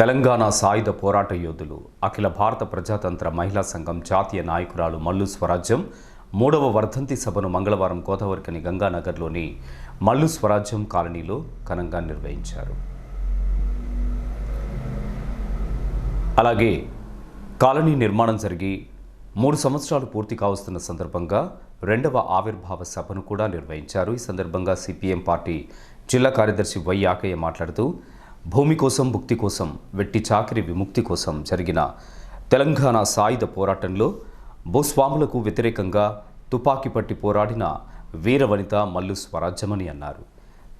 తెలంగాణ సాయుధ పోరాట యోధులు అఖిల భారత ప్రజాతంత్ర మహిళా సంఘం జాతీయ నాయకురాలు మల్లు స్వరాజ్యం మూడవ వర్ధంతి సభను మంగళవారం గోదావరికని గంగానగర్లోని మల్లు స్వరాజ్యం కాలనీలో ఘనంగా నిర్వహించారు. అలాగే కాలనీ నిర్మాణం జరిగి మూడు సంవత్సరాలు పూర్తి కావస్తున్న సందర్భంగా రెండవ ఆవిర్భావ సభను కూడా నిర్వహించారు. ఈ సందర్భంగా సిపిఎం పార్టీ జిల్లా కార్యదర్శి వై యాకయ్య మాట్లాడుతూ భూమి కోసం భుక్తి కోసం వెట్టి చాకిరి విముక్తి కోసం జరిగిన తెలంగాణ సాయుధ పోరాటంలో భూస్వాములకు వ్యతిరేకంగా తుపాకీ పట్టి పోరాడిన వీరవనిత మల్లు స్వరాజ్యమని అన్నారు.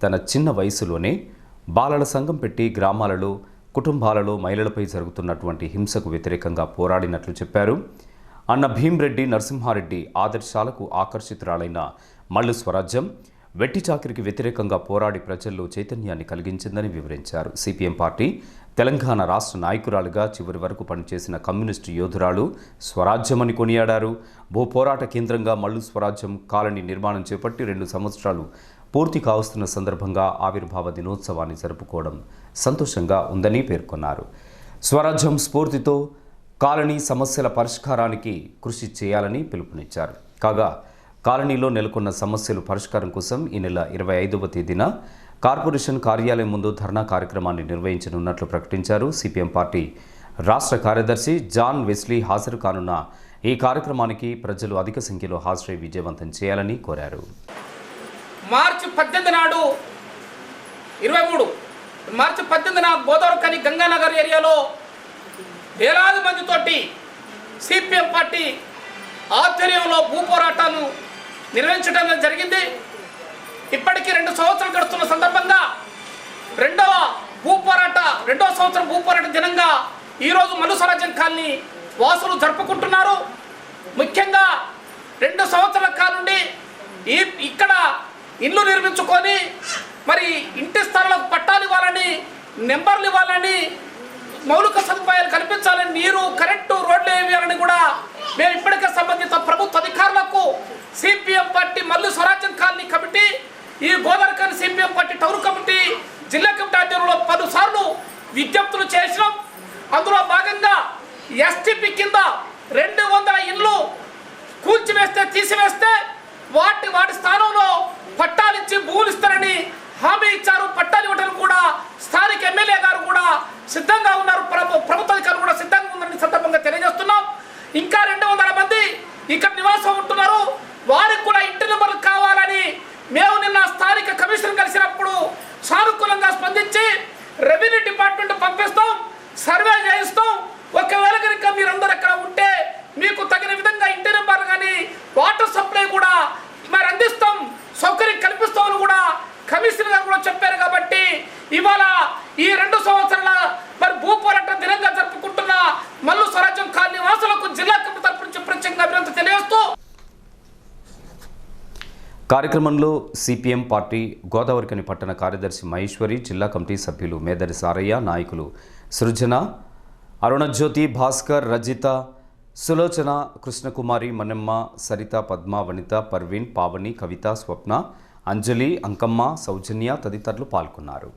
తన చిన్న వయసులోనే బాలల సంఘం పెట్టి గ్రామాలలో కుటుంబాలలో మహిళలపై జరుగుతున్నటువంటి హింసకు వ్యతిరేకంగా పోరాడినట్లు చెప్పారు. అన్న భీమ్రెడ్డి నరసింహారెడ్డి ఆదర్శాలకు ఆకర్షితురాలైన మల్లు స్వరాజ్యం వెట్టి చాకిరికి వ్యతిరేకంగా పోరాడి ప్రజల్లో చైతన్యాన్ని కలిగించిందని వివరించారు. సిపిఎం పార్టీ తెలంగాణ రాష్ట్ర నాయకురాలుగా చివరి వరకు పనిచేసిన కమ్యూనిస్టు యోధురాలు స్వరాజ్యమని కొనియాడారు. భూ పోరాట కేంద్రంగా మల్లు స్వరాజ్యం కాలనీ నిర్మాణం చేపట్టి రెండు సంవత్సరాలు పూర్తి కావస్తున్న సందర్భంగా ఆవిర్భావ దినోత్సవాన్ని జరుపుకోవడం సంతోషంగా ఉందని పేర్కొన్నారు. స్వరాజ్యం స్ఫూర్తితో కాలనీ సమస్యల పరిష్కారానికి కృషి చేయాలని పిలుపునిచ్చారు. కాగా కాలనీలో నెలకొన్న సమస్యలు పరిష్కారం కోసం ఈ నెల ఇరవై ఐదవ తేదీన కార్పొరేషన్ కార్యాలయం ముందు ధర్నా కార్యక్రమాన్ని నిర్వహించనున్నట్లు ప్రకటించారు సిపిఎం పార్టీ రాష్ట్ర కార్యదర్శి జాన్ వెస్లీ హాజరు కానున్న ఈ కార్యక్రమానికి ప్రజలు అధిక సంఖ్యలో హాజరై విజయవంతం చేయాలని కోరారు. మార్చి పద్దెనిమిది నాడు ఇరవై మూడు మార్చి పద్దెనిమిదిన గోదావరి కని గంగానగర్ ఏరియాలో వేలాది మందితోటి సిపిఎం పార్టీ ఆధ్వర్యంలో భూ నిర్వహించడం జరిగింది. ఇప్పటికీ రెండు సంవత్సరాలు గడుస్తున్న సందర్భంగా రెండవ భూ పోరాట రెండవ సంవత్సరం భూ పోరాట దినంగా ఈరోజు మను స్వరాజ్యం కాలనీ వాసులు జరుపుకుంటున్నారు. ముఖ్యంగా రెండు సంవత్సరాల కాలం నుండి ఈ ఇక్కడ ఇల్లు నిర్మించుకొని మరి ఇంటి స్థలాలకు పట్టాలు ఇవ్వాలని నెంబర్లు ఇవ్వాలని మౌలిక సదుపాయాలు కల్పించాలని నీరు కరెంటు రోడ్లు వేయాలని కూడా మేము ఇప్పటికే సంబంధిత ప్రభుత్వ అధికారులకు CPM party Swarajyam colony committee ఈ Godavari CPM party town committee జిల్లా కమిటీ ఆధ్వర్యంలో పలుసార్లు విజ్ఞప్తులు చేసినాం. అందులో భాగంగా ఎస్టిపి కింద రెండు వందల ఇళ్ళు కూల్చివేస్తే తీసివేస్తే వాటి వాటి స్థానంలో పట్టాలిచ్చి భూములు ఇస్తారని హామీ ఇచ్చారు. పట్టాలు ఇవ్వడానికి కూడా స్థానిక ఎమ్మెల్యే గారు కూడా సిద్ధంగా ఉన్నారు. ప్రభు ప్రభుత్వ అధికారులు కూడా సిద్ధంగా ఉందని సందర్భంగా తెలియజేస్తున్నాం. ఇంకా రెండు వందల మంది ఇక్కడ నివాసం ఉంటున్నారు ఇవాళ ఈ రెండు సంవత్సరాల మరి భూ పోరాట దినంగా జరుపుకుంటున్న మల్లు స్వరాజ్యం కాలనీ వాసులకు జిల్లా కమిటీ తరపు నుంచి ప్రత్యేకంగా అభినందన తెలియజేస్తూ కార్యక్రమంలో సిపిఎం పార్టీ గోదావరికని పట్టణ కార్యదర్శి మహేశ్వరి జిల్లా కమిటీ సభ్యులు మేదరి సారయ్య నాయకులు సృజన అరుణజ్యోతి భాస్కర్ రజిత సులోచన కృష్ణకుమారి మన్నెమ్మ సరిత పద్మ వనిత పర్వీన్ పావని కవిత స్వప్న అంజలి అంకమ్మ సౌజన్య తదితరులు పాల్గొన్నారు.